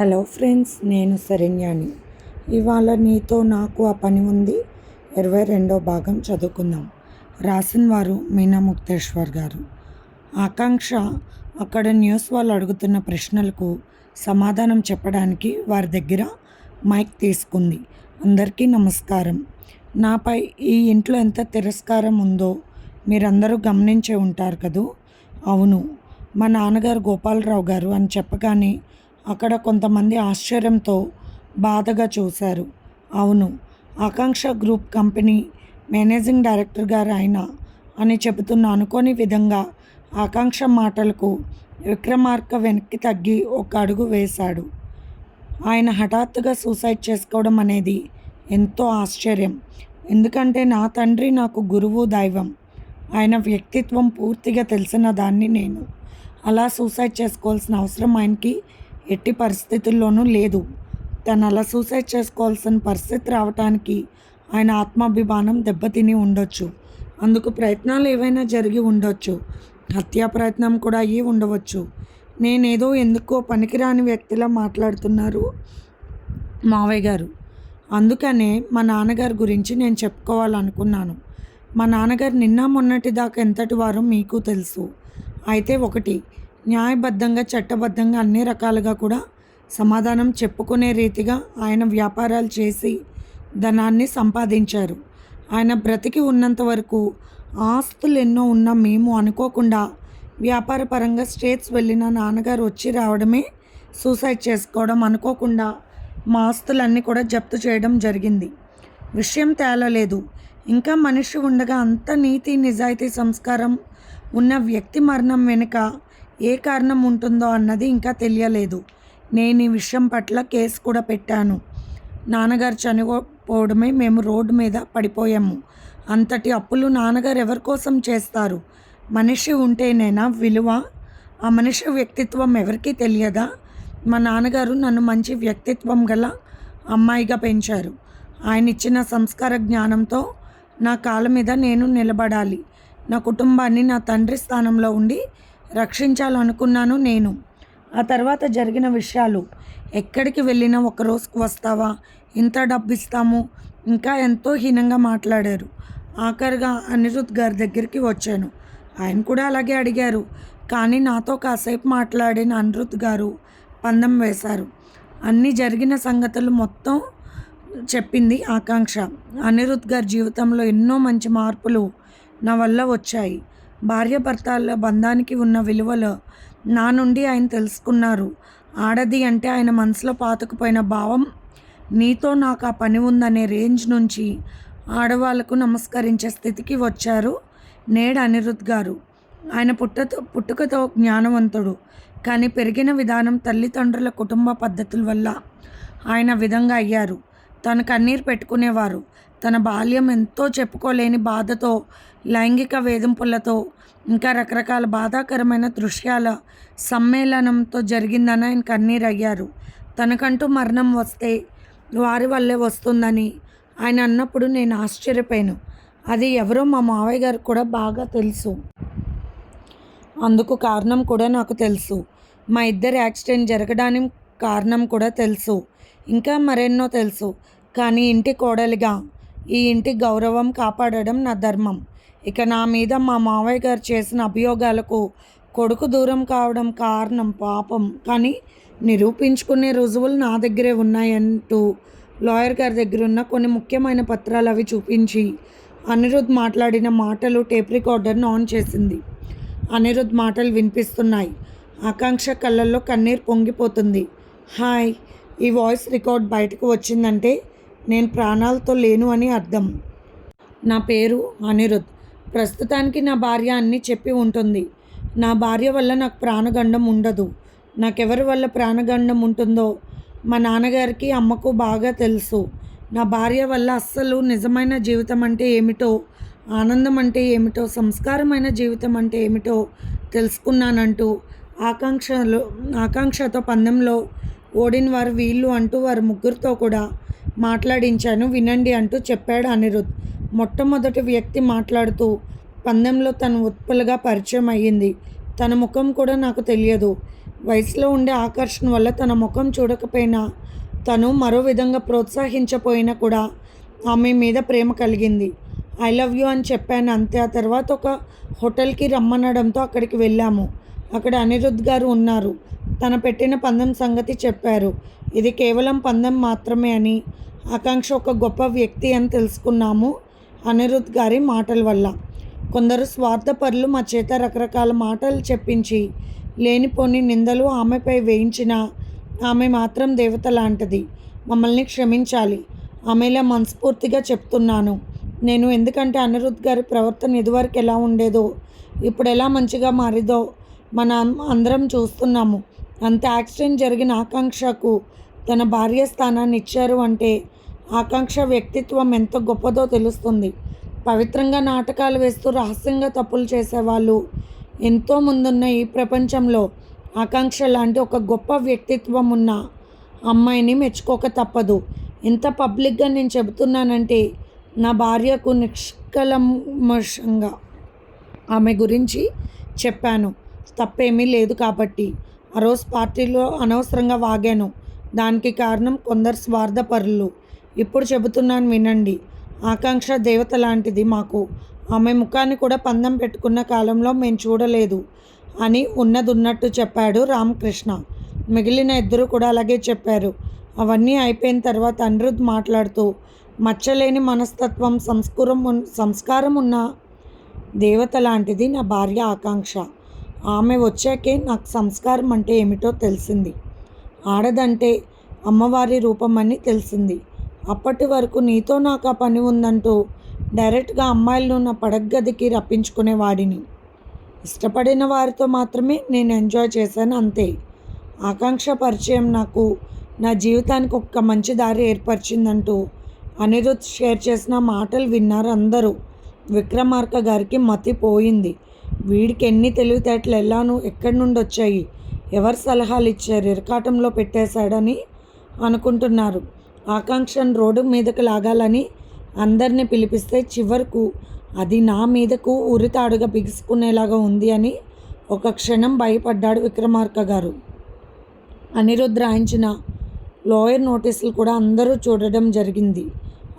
Hello friends నేను శరణ్యాని. ఇవాళ నీతో నాకు ఆ పని ఉంది. ఇరవై రెండో భాగం చదువుకుందాం. రాసిన వారు మీనా ముక్తేశ్వర్ గారు. ఆకాంక్ష అక్కడ న్యూస్ వాళ్ళు అడుగుతున్న ప్రశ్నలకు సమాధానం చెప్పడానికి వారి దగ్గర మైక్ తీసుకుంది. అందరికీ నమస్కారం. నాపై ఈ ఇంట్లో ఎంత తిరస్కారం ఉందో మీరందరూ గమనించే ఉంటారు కదూ? అవును మా నాన్నగారు గోపాలరావు గారు అని చెప్పగానే అక్కడ కొంతమంది ఆశ్చర్యంతో బాధగా చూశారు. అవును Aakanksha group company managing director గారు ఆయన అని చెబుతున్న అనుకోని విధంగా ఆకాంక్ష మాటలకు విక్రమార్క వెనక్కి తగ్గి ఒక అడుగు వేశాడు. ఆయన హఠాత్తుగా సూసైడ్ చేసుకోవడం అనేది ఎంతో ఆశ్చర్యం. ఎందుకంటే నా తండ్రి నాకు గురువు దైవం. ఆయన వ్యక్తిత్వం పూర్తిగా తెలిసిన దాన్ని నేను. అలా సూసైడ్ చేసుకోవాల్సిన అవసరం ఆయనకి ఎట్టి పరిస్థితుల్లోనూ లేదు. తను అలా సూసైడ్ చేసుకోవాల్సిన పరిస్థితి రావటానికి ఆయన ఆత్మాభిమానం దెబ్బతిని ఉండొచ్చు. అందుకు ప్రయత్నాలు ఏవైనా జరిగి ఉండొచ్చు. హత్యా ప్రయత్నం కూడా అయ్యి ఉండవచ్చు. నేనేదో ఎందుకో పనికిరాని వ్యక్తిలా మాట్లాడుతున్నారు మావయ్య గారు. అందుకనే మా నాన్నగారి గురించి నేను చెప్పుకోవాలనుకున్నాను. మా నాన్నగారు నిన్న మొన్నటి దాకా ఎంతటి వారో మీకు తెలుసు. అయితే ఒకటి న్యాయబద్ధంగా చట్టబద్ధంగా అన్ని రకాలుగా కూడా సమాధానం చెప్పుకునే రీతిగా ఆయన వ్యాపారాలు చేసి ధనాన్ని సంపాదించారు. ఆయన బ్రతికి ఉన్నంత వరకు ఆస్తులు ఎన్నో ఉన్న మేము అనుకోకుండా వ్యాపారపరంగా స్టేట్స్ వెళ్ళిన నాన్నగారు వచ్చి రావడమే సూసైడ్ చేసుకోవడం అనుకోకుండా మా ఆస్తులన్నీ కూడా జప్తు చేయడం జరిగింది. విషయం తేలలేదు ఇంకా మనిషి ఉండగా అంత నీతి నిజాయితీ సంస్కారం ఉన్న వ్యక్తి మరణం వెనుక ఏ కారణం ఉంటుందో అన్నది ఇంకా తెలియలేదు. నేను ఈ విషయం పట్ల కేసు కూడా పెట్టాను. నాన్నగారు చనిపోవడమే మేము రోడ్డు మీద పడిపోయాము. అంతటి అప్పులు నాన్నగారు ఎవరి కోసం చేస్తారు? మనిషి ఉంటేనేనా విలువ? ఆ మనిషి వ్యక్తిత్వం ఎవరికీ తెలియదా? మా నాన్నగారు నన్ను మంచి వ్యక్తిత్వం గల అమ్మాయిగా పెంచారు. ఆయన ఇచ్చిన సంస్కార జ్ఞానంతో నా కాళ్ళ మీద నేను నిలబడాలి. నా కుటుంబాన్ని నా తండ్రి స్థానంలో ఉండి రక్షించాలనుకున్నాను నేను. ఆ తర్వాత జరిగిన విషయాలు. ఎక్కడికి వెళ్ళినా ఒక రోజుకు వస్తావా? ఇంత డబ్బు ఇస్తాము ఇంకా ఎంతో హీనంగా మాట్లాడారు. ఆఖరిగా అనిరుద్ గారి దగ్గరికి వచ్చాను. ఆయన కూడా అలాగే అడిగారు. కానీ నాతో కాసేపు మాట్లాడిన అనిరుద్ గారు పందం వేశారు. అన్నీ జరిగిన సంగతులు మొత్తం చెప్పింది ఆకాంక్ష. అనిరుద్ గారి జీవితంలో ఎన్నో మంచి మార్పులు నా వల్ల వచ్చాయి. భార్యాభర్తల బంధానికి ఉన్న విలువలు నా నుండి ఆయన తెలుసుకున్నారు. ఆడది అంటే ఆయన మనసులో పాతుకుపోయిన భావం నీతో నాకు ఆ పని ఉందనే రేంజ్ నుంచి ఆడవాళ్ళకు నమస్కరించే స్థితికి వచ్చారు నేడు అనిరుద్ గారు. ఆయన పుట్టతో పుట్టుకతో జ్ఞానవంతుడు. కానీ పెరిగిన విధానం తల్లిదండ్రుల కుటుంబ పద్ధతుల వల్ల ఆయన విధంగా అయ్యారు. తను కన్నీరు పెట్టుకునేవారు. తన బాల్యం ఎంతో చెప్పుకోలేని బాధతో లైంగిక వేధింపులతో ఇంకా రకరకాల బాధాకరమైన దృశ్యాల సమ్మేళనంతో జరిగిందని ఆయన కన్నీరు అయ్యారు. తనకంటూ మరణం వస్తే వారి వల్లే వస్తుందని ఆయన అన్నప్పుడు నేను ఆశ్చర్యపోయాను. అది ఎవరో మా మావయ్య గారికి కూడా బాగా తెలుసు. అందుకు కారణం కూడా నాకు తెలుసు. మా ఇద్దరు యాక్సిడెంట్ జరగడానికి కారణం కూడా తెలుసు. ఇంకా మరెన్నో తెలుసు. కానీ ఇంటి కోడలిగా ఈ ఇంటి గౌరవం కాపాడడం నా ధర్మం. ఇక నా మీద మా మావయ్య గారు చేసిన అభియోగాలకు కొడుకు దూరం కావడం కారణం పాపం. కానీ నిరూపించుకునే రుజువులు నా దగ్గరే ఉన్నాయంటూ లాయర్ గారి దగ్గర ఉన్న కొన్ని ముఖ్యమైన పత్రాలు అవి చూపించి అనిరుద్ మాట్లాడిన మాటలు టేప్ రికార్డర్ను ఆన్ చేసింది. అనిరుద్ మాటలు వినిపిస్తున్నాయి. ఆకాంక్ష కళ్ళల్లో కన్నీరు పొంగిపోతుంది. హాయ్ ఈ వాయిస్ రికార్డ్ బయటకు వచ్చిందంటే నేను ప్రాణాలతో లేను అని అర్థం. నా పేరు అనిరుద్. ప్రస్తుతానికి నా భార్య అన్నీ చెప్పి ఉంటుంది. నా భార్య వల్ల నాకు ప్రాణగండం ఉండదు. నాకెవరి వల్ల ప్రాణగండం ఉంటుందో మా నాన్నగారికి అమ్మకు బాగా తెలుసు. నా భార్య వల్ల అస్సలు నిజమైన జీవితం అంటే ఏమిటో ఆనందం అంటే ఏమిటో సంస్కారమైన జీవితం అంటే ఏమిటో తెలుసుకున్నానంటూ ఆకాంక్షలో ఆకాంక్షతో పందెంలో ఓడిన వారు వీళ్ళు అంటూ వారు ముగ్గురితో కూడా మాట్లాడించాను వినండి అంటూ చెప్పాడు అనిరుద్. మొట్టమొదటి వ్యక్తి మాట్లాడుతూ పందెంలో తను ఉత్పలగా పరిచయం అయ్యింది. తన ముఖం కూడా నాకు తెలియదు. వయసులో ఉండే ఆకర్షణ వల్ల తన ముఖం చూడకపోయినా తను మరో విధంగా ప్రోత్సహించపోయినా కూడా ఆమె మీద ప్రేమ కలిగింది. ఐ లవ్ యూ అని చెప్పాను అంతే. ఆ తర్వాత ఒక హోటల్కి రమ్మనడంతో అక్కడికి వెళ్ళాము. అక్కడ అనిరుద్ గారు ఉన్నారు. తన పెట్టిన పందెం సంగతి చెప్పారు. ఇది కేవలం పందెం మాత్రమే అని. ఆకాంక్ష ఒక గొప్ప వ్యక్తి అని తెలుసుకున్నాము అనిరుద్ గారి మాటల వల్ల. కొందరు స్వార్థపరులు మా చేత రకరకాల మాటలు చెప్పించి లేనిపోని నిందలు ఆమెపై వేయించిన ఆమె మాత్రం దేవత లాంటిది. మమ్మల్ని క్షమించాలి. ఆమెలా మనస్ఫూర్తిగా చెప్తున్నాను. నేను ఎందుకంటే అనిరుద్ గారి ప్రవర్తన ఇదివరకు ఎలా ఉండేదో ఇప్పుడు ఎలా మంచిగా మారిదో మన అందరం చూస్తున్నాము. అంత యాక్సిడెంట్ జరిగిన ఆకాంక్షకు తన భార్య స్థానాన్ని ఇచ్చారు అంటే ఆకాంక్ష వ్యక్తిత్వం ఎంత గొప్పదో తెలుస్తుంది. పవిత్రంగా నాటకాలు వేస్తూ రహస్యంగా తప్పులు చేసేవాళ్ళు ఎంతో ముందున్న ఈ ప్రపంచంలో ఆకాంక్ష లాంటి ఒక గొప్ప వ్యక్తిత్వం ఉన్న అమ్మాయిని మెచ్చుకోక తప్పదు. ఎంత పబ్లిక్గా నేను చెబుతున్నానంటే నా భార్యకు నిష్కలమషంగా ఆమె గురించి చెప్పాను. తప్పేమీ లేదు కాబట్టి. ఆ రోజు పార్టీలో అనవసరంగా వాగాను. దానికి కారణం కొందరు స్వార్థపరులు. ఇప్పుడు చెబుతున్నాను వినండి. ఆకాంక్ష దేవత లాంటిది మాకు. ఆమె ముఖాన్ని కూడా పందెం పెట్టుకున్న కాలంలో మేము చూడలేదు అని ఉన్నది ఉన్నట్టు చెప్పాడు రామకృష్ణ. మిగిలిన ఇద్దరు కూడా అలాగే చెప్పారు. అవన్నీ అయిపోయిన తర్వాత అనిరుద్ మాట్లాడుతూ మచ్చలేని మనస్తత్వం సంస్కరం సంస్కారం ఉన్న దేవత లాంటిది నా భార్య ఆకాంక్ష. ఆమె వచ్చాకే నాకు సంస్కారం అంటే ఏమిటో తెలిసింది. ఆడదంటే అమ్మవారి రూపం అని తెలిసింది. అప్పటి వరకు నీతో నాకు ఆ పని ఉందంటూ డైరెక్ట్గా అమ్మాయిలను నా పడగదికి రప్పించుకునేవాడిని ఇష్టపడిన వారితో మాత్రమే నేను ఎంజాయ్ చేశాను అంతే. ఆకాంక్ష పరిచయం నాకు నా జీవితానికి ఒక్క మంచి దారి ఏర్పరిచిందంటూ అనిరుద్ షేర్ చేసిన మాటలు విన్నారు అందరూ. విక్రమార్క గారికి మతిపోయింది వీడికి ఎన్ని తెలివితేటలు ఎలాను ఎక్కడి నుండి వచ్చాయి ఎవరు సలహాలు ఇచ్చారు ఇరకాటంలో పెట్టేశాడని అనుకుంటున్నారు. ఆకాంక్షను రోడ్డు మీదకు లాగాలని అందరినీ పిలిపిస్తే చివరకు అది నా మీదకు ఉరితాడుగా బిగుసుకునేలాగా ఉంది అని ఒక క్షణం భయపడ్డాడు విక్రమార్క గారు. అనిరుద్ధ రాయించిన లోయర్ నోటీసులు కూడా అందరూ చూడడం జరిగింది.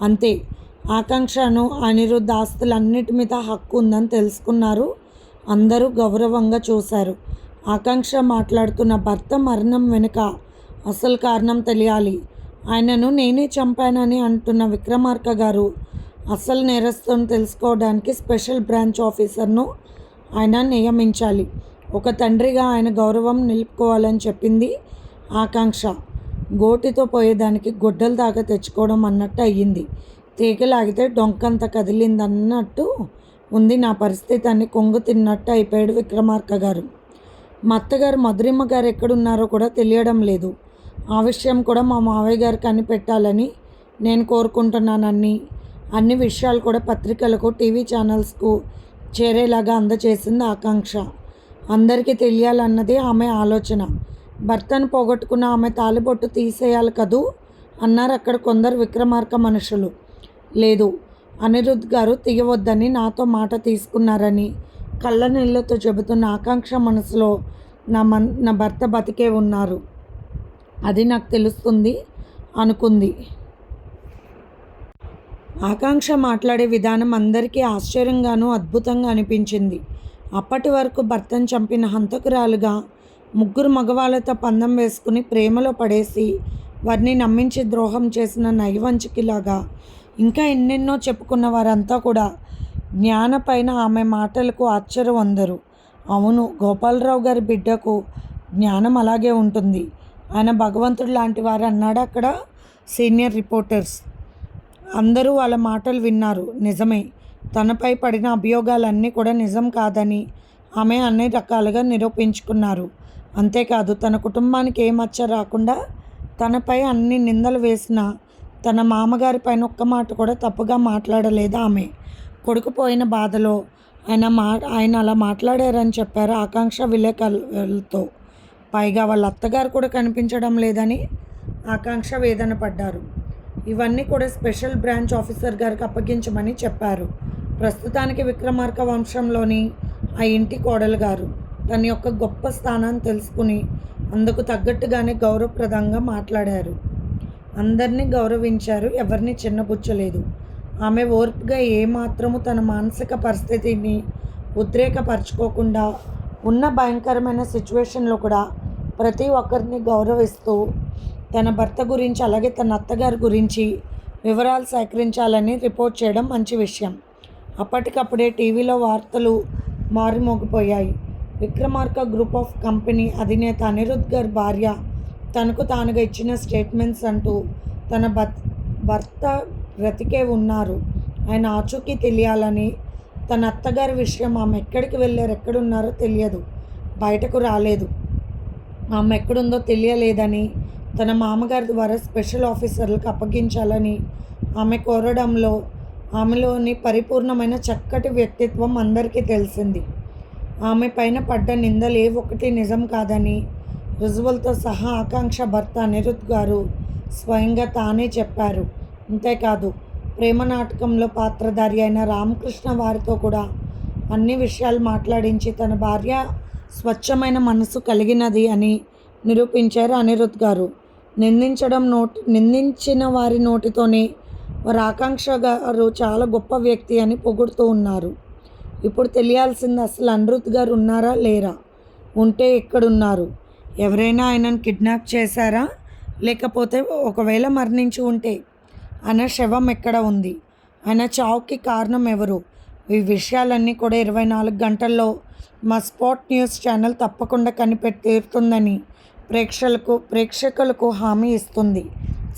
అంతే ఆకాంక్షను అనిరుద్ధ ఆస్తులన్నిటి మీద హక్కు ఉందని తెలుసుకున్నారు అందరూ గౌరవంగా చూశారు. ఆకాంక్ష మాట్లాడుతున్న భర్త మరణం వెనుక అసలు కారణం తెలియాలి. ఆయనను నేనే చంపానని అంటున్న విక్రమార్క గారు అసలు నేరస్తుని తెలుసుకోవడానికి స్పెషల్ బ్రాంచ్ ఆఫీసర్ను ఆయన నియమించాలి. ఒక తండ్రిగా ఆయన గౌరవం నిలుపుకోవాలని చెప్పింది ఆకాంక్ష. గోటితో పోయేదానికి గొడ్డల దాకా తెచ్చుకోవడం అన్నట్టు అయ్యింది. తీగలాగితే డొంకంత కదిలిందన్నట్టు ఉంది. నా పరిస్థితి అని కొంగు తిన్నట్టు అయిపోయాడు విక్రమార్క గారు. మా అత్తగారు మధురిమ్మ గారు ఎక్కడున్నారో కూడా తెలియడం లేదు. ఆ విషయం కూడా మా మావయ్య గారు కనిపెట్టాలని నేను కోరుకుంటున్నానని అన్ని విషయాలు కూడా పత్రికలకు టీవీ ఛానల్స్కు చేరేలాగా అందచేసింది ఆకాంక్ష. అందరికీ తెలియాలన్నది ఆమె ఆలోచన. భర్తను పోగొట్టుకున్న ఆమె తాలిబొట్టు తీసేయాలి కదూ? అన్నారు అక్కడ కొందరు విక్రమార్క మనుషులు. లేదు అనిరుద్ గారు తీయవద్దని నాతో మాట తీసుకున్నారని కళ్ళ నీళ్ళతో చెబుతున్న ఆకాంక్ష మనసులో నా మన్ నా భర్త బతికే ఉన్నారు. అది నాకు తెలుస్తుంది అనుకుంది. ఆకాంక్ష మాట్లాడే విధానం అందరికీ ఆశ్చర్యంగానూ అద్భుతంగా అనిపించింది. అప్పటి వరకు భర్తను చంపిన హంతకురాలుగా ముగ్గురు మగవాళ్ళతో పందెం వేసుకుని ప్రేమలో పడేసి వారిని నమ్మించి ద్రోహం చేసిన నైవంచికిలాగా ఇంకా ఎన్నెన్నో చెప్పుకున్న వారంతా కూడా జ్ఞాన పైన ఆమె మాటలకు ఆశ్చర్యం అందరు. అవును గోపాలరావు గారి బిడ్డకు జ్ఞానం అలాగే ఉంటుంది. ఆయన భగవంతుడు లాంటి వారు అన్నాడు అక్కడ? Senior reporters. అందరూ వాళ్ళ మాటలు విన్నారు. నిజమే తనపై పడిన అభియోగాలన్నీ కూడా నిజం కాదని ఆమె అన్ని రకాలుగా నిరూపించుకున్నారు. అంతేకాదు తన కుటుంబానికి ఏ మచ్చ రాకుండా తనపై అన్ని నిందలు వేసిన తన మామగారి పైన ఒక్క మాట కూడా తప్పుగా మాట్లాడలేదు ఆమె? కొడుకు పోయిన బాధలో ఆయన మా ఆయన అలా మాట్లాడారని చెప్పారు ఆకాంక్ష విలేకరులతో? పైగా వాళ్ళ అత్తగారు కూడా కనిపించడం లేదని ఆకాంక్ష వేదన పడ్డారు. ఇవన్నీ కూడా స్పెషల్ బ్రాంచ్ ఆఫీసర్ గారికి అప్పగించమని చెప్పారు. ప్రస్తుతానికి విక్రమార్క వంశంలోని ఆ ఇంటి కోడలు గారు తన యొక్క గొప్ప స్థానాన్ని తెలుసుకుని అందుకు తగ్గట్టుగానే గౌరవప్రదంగా మాట్లాడారు. అందరినీ గౌరవించారు ఎవరిని చిన్నపుచ్చలేదు. ఆమె ఓర్పుగా ఏమాత్రము తన మానసిక పరిస్థితిని ఉద్రేకపరచుకోకుండా ఉన్న భయంకరమైన సిచ్యువేషన్లో కూడా ప్రతి ఒక్కరిని గౌరవిస్తూ తన భర్త గురించి అలాగే తన అత్తగారి గురించి వివరాలు సేకరించాలని రిపోర్ట్ చేయడం మంచి విషయం. అప్పటికప్పుడే టీవీలో వార్తలు మారుమోగిపోయాయి. విక్రమార్క గ్రూప్ ఆఫ్ కంపెనీ అధినేత అనిరుద్ గారి భార్య తనకు తానుగా ఇచ్చిన స్టేట్మెంట్స్ అంటూ తన భర్త బ్రతికే ఉన్నారు. ఆయన ఆచూకీ తెలియాలని తన అత్తగారి విషయం ఆమె ఎక్కడికి వెళ్ళారు ఎక్కడున్నారో తెలియదు. బయటకు రాలేదు. ఆమె ఎక్కడుందో తెలియలేదని తన మామగారి ద్వారా స్పెషల్ ఆఫీసర్లకు అప్పగించాలని ఆమె కోరడంలో ఆమెలోని పరిపూర్ణమైన చక్కటి వ్యక్తిత్వం అందరికీ తెలిసింది. ఆమె పైన పడ్డ నిందలు ఏ ఒక్కటి నిజం కాదని రుజువులతో సహా ఆకాంక్ష భర్త అనిరుద్ గారు స్వయంగా తానే చెప్పారు. అంతేకాదు ప్రేమ నాటకంలో పాత్రధారి అయిన రామకృష్ణ వారితో కూడా అన్ని విషయాలు మాట్లాడించి తన భార్య స్వచ్ఛమైన మనసు కలిగినది అని నిరూపించారు అనిరుద్ గారు. నిందించడం నోటి నిందించిన వారి నోటితోనే వారి ఆకాంక్ష గారు చాలా గొప్ప వ్యక్తి అని పొగుడుతూ ఉన్నారు. ఇప్పుడు తెలియాల్సింది అసలు అనిరుద్ గారు ఉన్నారా లేరా? ఉంటే ఎక్కడున్నారు? ఎవరైనా ఆయనను కిడ్నాప్ చేశారా? లేకపోతే ఒకవేళ మరణించి ఉంటే ఆయన శవం ఎక్కడ ఉంది? ఆయన చావుకి కారణం ఎవరు? ఈ విషయాలన్నీ కూడా ఇరవై నాలుగు గంటల్లో మా స్పాట్ న్యూస్ ఛానల్ తప్పకుండా కనిపెట్టిరుతుందని ప్రేక్షకులకు ప్రేక్షకులకు హామీ ఇస్తుంది.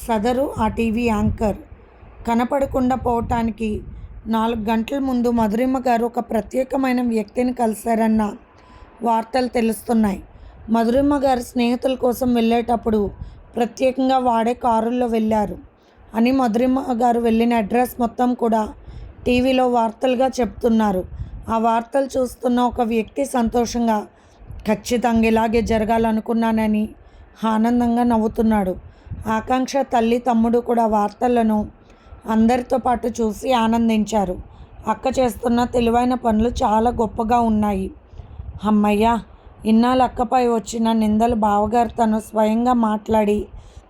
సదరు ఆ టీవీ యాంకర్. కనపడకుండా పోవటానికి నాలుగు గంటల ముందు మధురిమ గారు ఒక ప్రత్యేకమైన వ్యక్తిని కలిశారన్న వార్తలు తెలుస్తున్నాయి. మధురిమ్మ గారు స్నేహితుల కోసం వెళ్ళేటప్పుడు ప్రత్యేకంగా వాడే కారుల్లో వెళ్ళారు. అని మధురిమ్మ గారు వెళ్ళిన అడ్రస్ మొత్తం కూడా టీవీలో వార్తలుగా చెప్తున్నారు. ఆ వార్తలు చూస్తున్న ఒక వ్యక్తి సంతోషంగా ఖచ్చితంగా ఇలాగే జరగాలనుకున్నానని ఆనందంగా నవ్వుతున్నాడు. ఆకాంక్ష తల్లి తమ్ముడు కూడా వార్తలను అందరితో పాటు చూసి ఆనందించారు. అక్క చేస్తున్న తెలివైన పనులు చాలా గొప్పగా ఉన్నాయి. అమ్మయ్య ఇన్నాళ్ళు అక్కపై వచ్చిన నిందలు బావగారు తను స్వయంగా మాట్లాడి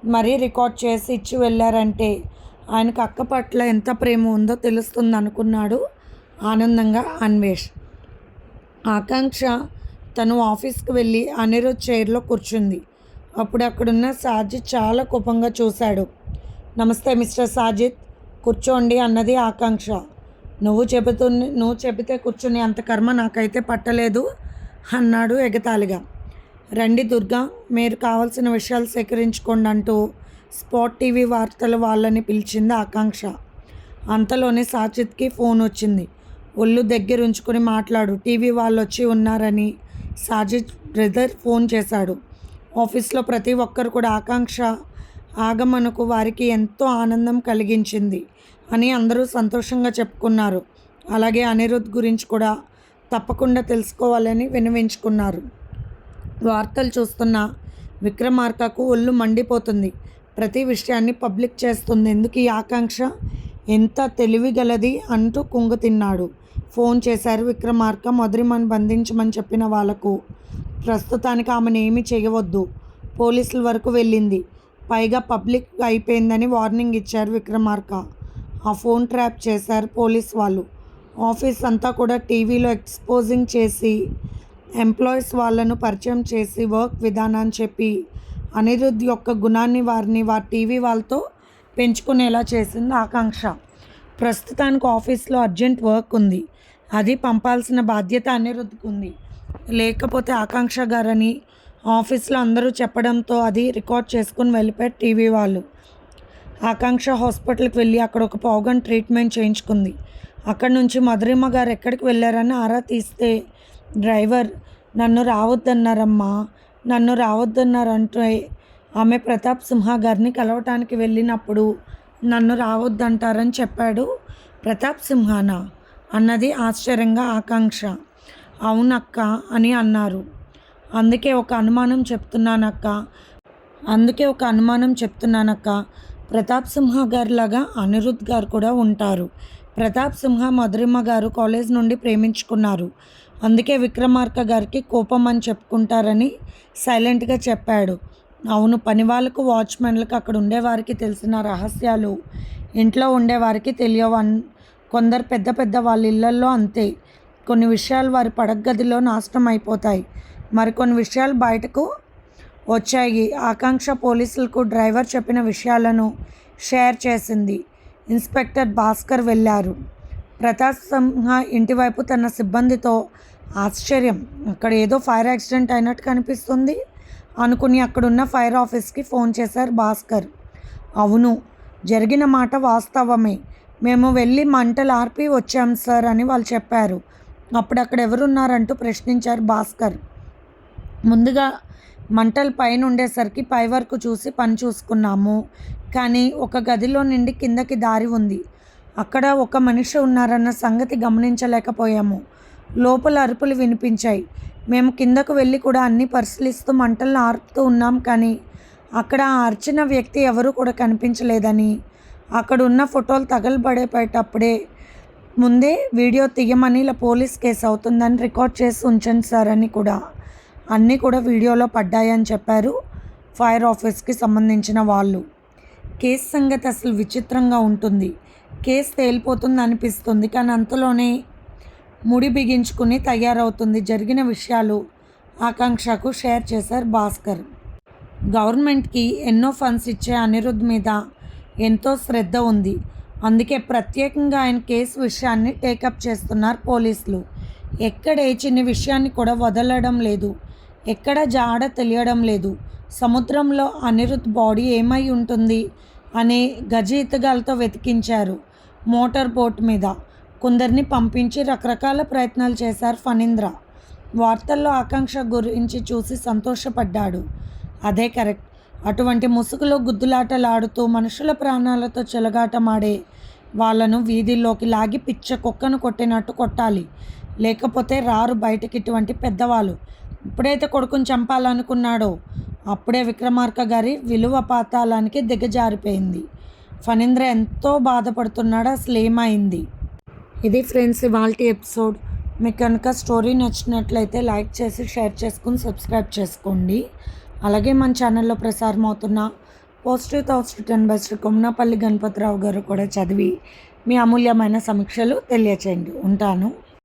మరీ రికార్డ్ చేసి ఇచ్చి వెళ్ళారంటే ఆయనకు అక్క పట్ల ఎంత ప్రేమ ఉందో తెలుస్తుంది అనుకున్నాడు ఆనందంగా అన్వేష్. ఆకాంక్ష తను ఆఫీస్కి వెళ్ళి అనిరుద్ చైర్లో కూర్చుంది. అప్పుడు అక్కడున్న సాజిద్ చాలా కోపంగా చూశాడు. నమస్తే మిస్టర్ సాజిద్ కూర్చోండి అన్నది ఆకాంక్ష. నువ్వు చెబుతు నువ్వు చెబితే కూర్చుని అంత కర్మ నాకైతే పట్టలేదు. అన్నాడు ఎగతాళిగా. రండి దుర్గా మీరు కావాల్సిన విషయాలు సేకరించుకోండి అంటూ స్పాట్ టీవీ వార్తలు వాళ్ళని పిలిచింది ఆకాంక్ష. అంతలోనే సాచిత్కి ఫోన్ వచ్చింది. ఒళ్ళు దగ్గర ఉంచుకొని మాట్లాడు టీవీ వాళ్ళు వచ్చి ఉన్నారని సాజిద్ బ్రదర్ ఫోన్ చేశాడు. ఆఫీస్లో ప్రతి ఒక్కరు కూడా ఆకాంక్ష ఆగమనకు వారికి ఎంతో ఆనందం కలిగించింది అని అందరూ సంతోషంగా చెప్పుకున్నారు. అలాగే అనిరుద్ గురించి కూడా తప్పకుండా తెలుసుకోవాలని వినవించుకున్నారు వార్తలు చూస్తున్న విక్రమార్కకు ఒళ్ళు మండిపోతుంది. ప్రతి విషయాన్ని పబ్లిక్ చేస్తుంది. ఎందుకు ఈ ఆకాంక్ష? ఎంత తెలివిగలది అంటూ కుంగు తిన్నాడు. ఫోన్ చేశారు విక్రమార్క. మధురిమని బంధించమని చెప్పిన వాళ్ళకు ప్రస్తుతానికి ఆమెను ఏమీ చేయవద్దు. పోలీసుల వరకు వెళ్ళింది. పైగా పబ్లిక్ అయిపోయిందని వార్నింగ్ ఇచ్చారు విక్రమార్క. ఆ ఫోన్ ట్రాప్ చేశారు పోలీస్ వాళ్ళు. ఆఫీస్ అంతా కూడా టీవీలో ఎక్స్పోజింగ్ చేసి ఎంప్లాయీస్ వాళ్ళను పరిచయం చేసి వర్క్ విధానాన్ని చెప్పి అనిరుద్ధ్ యొక్క గుణాన్ని వారిని వారి టీవీ వాళ్ళతో పెంచుకునేలా చేసింది ఆకాంక్ష. ప్రస్తుతానికి ఆఫీస్లో అర్జెంట్ వర్క్ ఉంది. అది పంపాల్సిన బాధ్యత అనిరుద్ధ్కి ఉంది. లేకపోతే ఆకాంక్ష గారని ఆఫీస్లో అందరూ చెప్పడంతో అది రికార్డ్ చేసుకుని వెళ్ళిపోయారు టీవీ వాళ్ళు. ఆకాంక్ష హాస్పిటల్కి వెళ్ళి అక్కడ ఒక పావుగన్ ట్రీట్మెంట్ చేయించుకుంది. అక్కడి నుంచి మధురిమ్మ గారు ఎక్కడికి వెళ్ళారని ఆరా తీస్తే డ్రైవర్ నన్ను రావద్దన్నారమ్మా నన్ను రావద్దన్నారంటే ఆమె ప్రతాప్ సింహ గారిని కలవటానికి వెళ్ళినప్పుడు నన్ను రావద్దంటారని చెప్పాడు ప్రతాప్ సింహానా. అన్నది ఆశ్చర్యంగా ఆకాంక్ష. అవునక్క అని అన్నారు. అందుకే ఒక అనుమానం చెప్తున్నానక్క. అందుకే ఒక అనుమానం చెప్తున్నానక్క. ప్రతాప్ సింహ గారిలాగా అనిరుద్ గారు కూడా ఉంటారు. ప్రతాప్ సింహ మధురిమ గారు కాలేజ్ నుండి ప్రేమించుకున్నారు. అందుకే విక్రమార్క గారికి కోపం అని చెప్పుకుంటారని సైలెంట్గా చెప్పాడు. అవును పని వాళ్ళకు వాచ్మెన్లకు అక్కడ ఉండేవారికి తెలిసిన రహస్యాలు. ఇంట్లో ఉండేవారికి తెలియవు అన్ కొందరు పెద్ద పెద్ద వాళ్ళ ఇళ్ళల్లో అంతే. కొన్ని విషయాలు వారి పడగదిలో నాశనం అయిపోతాయి. మరికొన్ని విషయాలు బయటకు వచ్చాయి. ఆకాంక్ష పోలీసులకు డ్రైవర్ చెప్పిన విషయాలను షేర్ చేసింది. ఇన్స్పెక్టర్ భాస్కర్ వెళ్ళారు ప్రతాప్ సింహ ఇంటివైపు తన సిబ్బందితో ఆశ్చర్యం అక్కడ ఏదో ఫైర్ యాక్సిడెంట్ అయినట్టు కనిపిస్తుంది అనుకుని అక్కడున్న ఫైర్ ఆఫీస్కి ఫోన్ చేశారు భాస్కర్. అవును జరిగిన మాట వాస్తవమే. మేము వెళ్ళి మంటలు ఆర్పి వచ్చాం సార్ అని వాళ్ళు చెప్పారు. అప్పుడు అక్కడ ఎవరున్నారంటూ ప్రశ్నించారు భాస్కర్. ముందుగా మంటలు పైన ఉండేసరికి పై వరకు చూసి పని చూసుకున్నాము. కానీ ఒక గదిలో నుండి కిందకి దారి ఉంది. అక్కడ ఒక మనిషి ఉన్నారన్న సంగతి గమనించలేకపోయాము. లోపల అరుపులు వినిపించాయి. మేము కిందకు వెళ్ళి కూడా అన్ని పరిశీలిస్తూ మంటలను ఆర్పుతూ ఉన్నాం కానీ అక్కడ ఆ అర్చిన వ్యక్తి ఎవరూ కూడా కనిపించలేదని. అక్కడ ఉన్న ఫోటోలు తగలబడేటప్పుడే ముందే వీడియో తీయమని ఇలా పోలీస్ కేసు అవుతుందని రికార్డ్ చేసి ఉంచండి సార్ అని కూడా. అన్నీ కూడా వీడియోలో పడ్డాయని చెప్పారు ఫైర్ ఆఫీస్కి సంబంధించిన వాళ్ళు. కేసు సంగతి అసలు విచిత్రంగా ఉంటుంది. కేసు తేలిపోతుంది అనిపిస్తుంది. కానీ అంతలోనే ముడి బిగించుకుని తయారవుతుంది. జరిగిన విషయాలు ఆకాంక్షకు షేర్ చేశారు భాస్కర్. గవర్నమెంట్కి ఎన్నో ఫండ్స్ ఇచ్చే అనిరుద్ మీద ఎంతో శ్రద్ధ ఉంది. అందుకే ప్రత్యేకంగా ఆయన కేసు విషయాన్ని టేకప్ చేస్తున్నారు పోలీసులు. ఎక్కడ ఏ చిన్న విషయాన్ని కూడా వదలడం లేదు. ఎక్కడ జాడ తెలియడం లేదు. సముద్రంలో అనిరుద్ బాడీ ఏమై ఉంటుంది? అనే గజయితగాలతో వెతికించారు మోటార్ బోట్ మీద. కొందరిని పంపించి రకరకాల ప్రయత్నాలు చేశారు ఫణీంద్ర. వార్తల్లో ఆకాంక్ష గురించి చూసి సంతోషపడ్డాడు. అదే కరెక్ట్. అటువంటి ముసుగులో గుద్దులాటలాడుతూ మనుషుల ప్రాణాలతో చెలగాటమాడే వాళ్ళను వీధిలోకి లాగి పిచ్చ కుక్కను కొట్టినట్టు కొట్టాలి. లేకపోతే రారు బయటకి ఇటువంటి పెద్దవాళ్ళు. ఎప్పుడైతే కొడుకుని చంపాలనుకున్నాడో అప్పుడే విక్రమార్క గారి విలువ పాతాళానికి దిగజారిపోయింది. ఫణీంద్ర ఎంతో బాధపడుతున్నాడు అసలు ఏమైంది? ఇది ఫ్రెండ్స్ ఇవాళ ఎపిసోడ్. మీకు కనుక స్టోరీ నచ్చినట్లయితే లైక్ చేసి షేర్ చేసుకుని సబ్స్క్రైబ్ చేసుకోండి. అలాగే మన ఛానల్లో ప్రసారం అవుతున్న positive thoughts written by Shri Kommanapalli Ganapathi Rao గారు కూడా చదివి మీ అమూల్యమైన సమీక్షలు తెలియచేయండి. ఉంటాను.